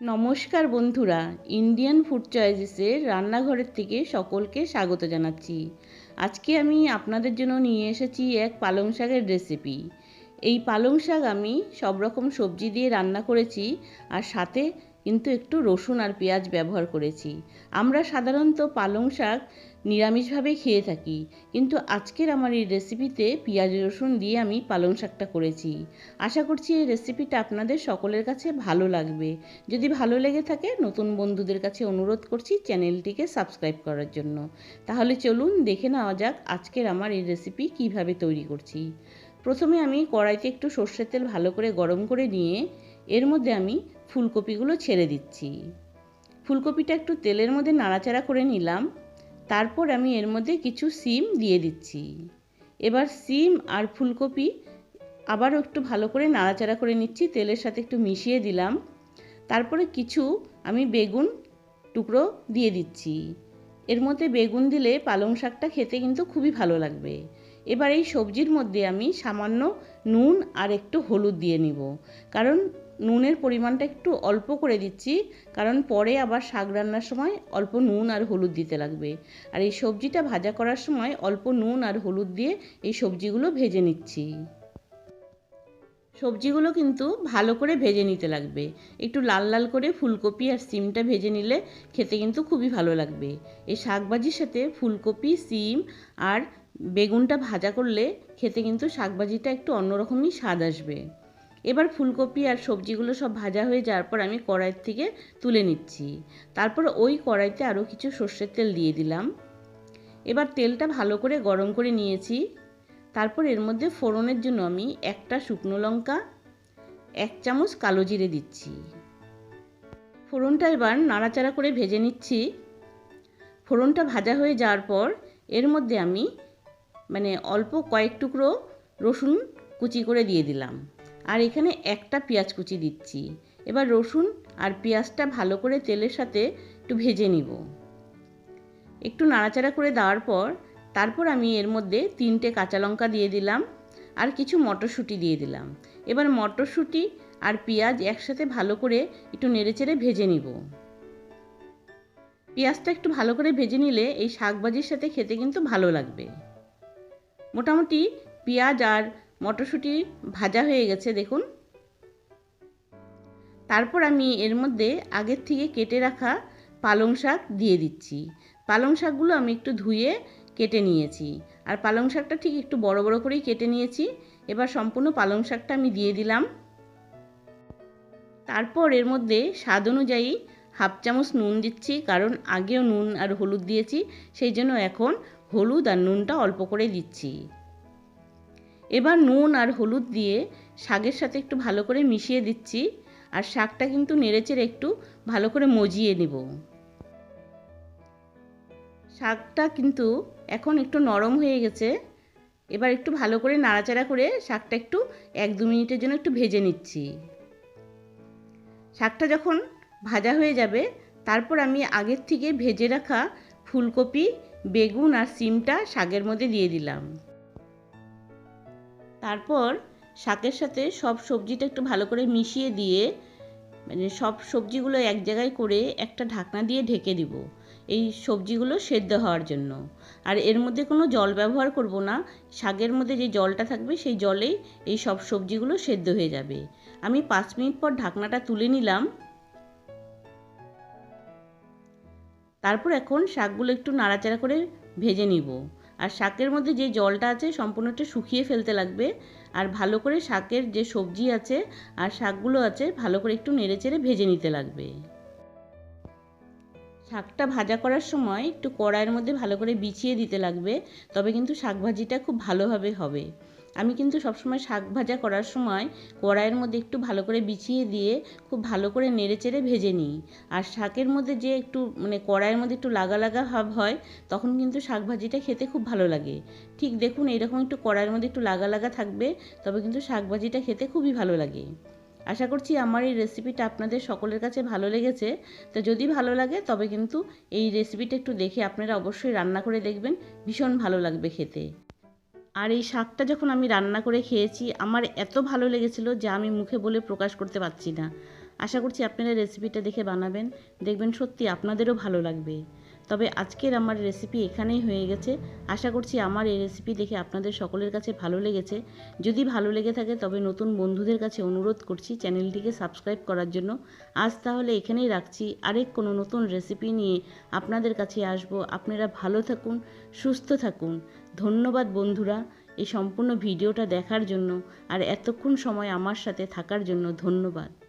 নমস্কার বন্ধুরা Indian food চয়েসেসের রান্নাঘরের থেকে সকলকে স্বাগত জানাচ্ছি। আজকে আমি আপনাদের জন্য নিয়ে এসেছি এক পালং শাকের রেসিপি এই পালং শাক আমি সব রকম সবজি দিয়ে রান্না করেছি, আর সাথে কিন্তু একটু রসুন আর পেঁয়াজ ব্যবহার করেছি। আমরা সাধারণত পালং শাক নিরামিষভাবে খেয়ে থাকি, কিন্তু আজকের আমার এই রেসিপিতে পেঁয়াজ, রসুন দিয়ে আমি পালং শাকটা করেছি। আশা করছি এই রেসিপিটা আপনাদের সকলের কাছে ভালো লাগবে। যদি ভালো লেগে থাকে, নতুন বন্ধুদের কাছে অনুরোধ করছি চ্যানেলটিকে সাবস্ক্রাইব করার জন্য। তাহলে চলুন দেখে নেওয়া যাক আজকের আমার এই রেসিপি কীভাবে তৈরি করছি। প্রথমে আমি কড়াইতে একটু সর্ষের তেল ভালো করে গরম করে নিয়ে এর মধ্যে আমি ফুলকপিগুলো ছেড়ে দিচ্ছি। ফুলকপিটা একটু তেলের মধ্যে নাড়াচাড়া করে নিলাম। তারপর আমি এর মধ্যে কিছু সিম দিয়ে দিচ্ছি। এবার সিম আর ফুলকপি আবারও একটু ভালো করে নাড়াচাড়া করে নিচ্ছি, তেলের সাথে একটু মিশিয়ে দিলাম। তারপরে কিছু আমি বেগুন টুকরো দিয়ে দিচ্ছি। এর মধ্যে বেগুন দিলে পালং শাকটা খেতে কিন্তু খুবই ভালো লাগবে। এবার এই সবজির মধ্যে আমি সামান্য নুন আর একটু হলুদ দিয়ে নিব। কারণ নুনের পরিমাণটা একটু অল্প করে দিচ্ছি, কারণ পরে আবার শাক রান্নার সময় অল্প নুন আর হলুদ দিতে লাগবে। আর এই সবজিটা ভাজা করার সময় অল্প নুন আর হলুদ দিয়ে এই সবজিগুলো ভেজে নিচ্ছি। সবজিগুলো কিন্তু ভালো করে ভেজে নিতে লাগবে। একটু লাল লাল করে ফুলকপি আর সিমটা ভেজে নিলে খেতে কিন্তু খুবই ভালো লাগবে। এই শাকভাজির সাথে ফুলকপি, সিম আর বেগুনটা ভাজা করলে খেতে কিন্তু শাকভাজিটা একটু অন্যরকমই স্বাদ আসবে। এবার ফুলকপি আর সবজিগুলো সব ভাজা হয়ে যাওয়ার পর আমি কড়াইয়ের থেকে তুলে নিচ্ছি। তারপর ওই কড়াইতে আরও কিছু সর্ষের তেল দিয়ে দিলাম। এবার তেলটা ভালো করে গরম করে নিয়েছি। তারপর এর মধ্যে ফোড়নের জন্য আমি একটা শুকনো লঙ্কা, এক চামচ কালো জিরে দিচ্ছি। ফোড়নটা এবার নাড়াচাড়া করে ভেজে নিচ্ছি। ফোড়নটা ভাজা হয়ে যাওয়ার পর এর মধ্যে আমি মানে অল্প কয়েক টুকরো রসুন কুচি করে দিয়ে দিলাম। আর এখানে একটা পেঁয়াজ কুচি দিচ্ছি। এবার রসুন আর পেঁয়াজটা ভালো করে তেলের সাথে একটু ভেজে নিব। একটু নাড়াচাড়া করে দেওয়ার পর তারপর আমি এর মধ্যে তিনটে কাঁচা লঙ্কা দিয়ে দিলাম আর কিছু মটরশুঁটি দিয়ে দিলাম। এবার মটরশুঁটি আর পেঁয়াজ একসাথে ভালো করে একটু নেড়েচেড়ে ভেজে নিব। পেঁয়াজটা একটু ভালো করে ভেজে নিলে এই শাকভাজির সাথে খেতে কিন্তু ভালো লাগবে। মোটামুটি পেঁয়াজ আর মটরশুঁটি ভাজা হয়ে গেছে, দেখুন। তারপর আমি এর মধ্যে আগের থেকে কেটে রাখা পালং শাক দিয়ে দিচ্ছি। পালং শাকগুলো আমি একটু ধুয়ে কেটে নিয়েছি। আর পালং শাকটা ঠিক একটু বড় বড় করেই কেটে নিয়েছি। এবার সম্পূর্ণ পালং শাকটা আমি দিয়ে দিলাম। তারপর এর মধ্যে স্বাদ অনুযায়ী হাফ চামচ নুন দিচ্ছি, কারণ আগেও নুন আর হলুদ দিয়েছি, সেই জন্য এখন হলুদ আর নুনটা অল্প করে দিচ্ছি। এবার নুন আর হলুদ দিয়ে শাকের সাথে একটু ভালো করে মিশিয়ে দিচ্ছি আর শাকটা কিন্তু নেড়েচেড়ে একটু ভালো করে মজিয়ে নেব। শাকটা কিন্তু এখন একটু নরম হয়ে গেছে। এবার একটু ভালো করে নাড়াচাড়া করে শাকটা একটু এক দু মিনিটের জন্য একটু ভেজে নিচ্ছি। শাকটা যখন ভাজা হয়ে যাবে, তারপর আমি আগের থেকে ভেজে রাখা ফুলকপি বেগুন আর সিমটা শাকের মধ্যে দিয়ে দিলাম। তারপর শাকের সাথে সব সবজিটা একটু ভালো করে মিশিয়ে দিয়ে মানে সব সবজিগুলো এক জায়গায় করে একটা ঢাকনা দিয়ে ঢেকে দিব, এই সবজিগুলো সেদ্ধ হওয়ার জন্য। আর এর মধ্যে কোনো জল ব্যবহার করব না, শাকের মধ্যে যে জলটা থাকবে সেই জলেই এই সব সবজিগুলো সেদ্ধ হয়ে যাবে। আমি পাঁচ মিনিট পর ঢাকনাটা তুলে নিলাম। তারপর এখন শাকগুলো একটু নাড়াচাড়া করে ভেজে নিব। আর শাকের মধ্যে যে জলটা আছে সম্পূর্ণটা শুকিয়ে ফেলতে লাগবে। আর ভালো করে শাকের যে সবজি আছে আর শাকগুলো আছে ভালো করে একটু নেড়েচেড়ে ভেজে নিতে লাগবে। শাকটা ভাজা করার সময় একটু কড়াইয়ের মধ্যে ভালো করে বিছিয়ে দিতে লাগবে, তবে কিন্তু শাক ভাজিটা খুব ভালোভাবে হবে। আমি কিন্তু সবসময় শাক ভাজা করার সময় কড়াইয়ের মধ্যে একটু ভালো করে বিছিয়ে দিয়ে খুব ভালো করে নেড়েচেড়ে ভেজে নিই। আর শাকের মধ্যে যে একটু মানে কড়াইয়ের মধ্যে একটু লাগা লাগা ভাব হয়, তখন কিন্তু শাক ভাজিটা খেতে খুব ভালো লাগে। ঠিক দেখুন, এরকম একটু কড়াইয়ের মধ্যে একটু লাগা লাগা থাকবে, তবে কিন্তু শাক ভাজিটা খেতে খুবই ভালো লাগে। আশা করছি আমার এই রেসিপিটা আপনাদের সকলের কাছে ভালো লেগেছে। তো যদি ভালো লাগে, তবে কিন্তু এই রেসিপিটা একটু দেখে আপনারা অবশ্যই রান্না করে দেখবেন, ভীষণ ভালো লাগবে খেতে। আর এই শাকটা যখন আমি রান্না করে খেয়েছি, আমার এত ভালো লেগেছিল যে আমি মুখে বলে প্রকাশ করতে পারছি না। আশা করছি আপনারা রেসিপিটা দেখে বানাবেন। দেখবেন সত্যি আপনাদেরও ভালো লাগবে। তবে আজকের আমার রেসিপি এখানেই হয়ে গেছে। আশা করছি আমার এই রেসিপি দেখে আপনাদের সকলের কাছে ভালো লেগেছে। যদি ভালো লেগে থাকে তবে নতুন বন্ধুদের কাছে অনুরোধ করছি চ্যানেলটিকে সাবস্ক্রাইব করার জন্য। আজ তাহলে এখানেই রাখছি। আরেক কোনো নতুন রেসিপি নিয়ে আপনাদের কাছে আসব। আপনারা ভালো থাকুন, সুস্থ থাকুন। ধন্যবাদ বন্ধুরা এই সম্পূর্ণ ভিডিওটা দেখার জন্য। আর এতক্ষণ সময় আমার সাথে থাকার জন্য ধন্যবাদ।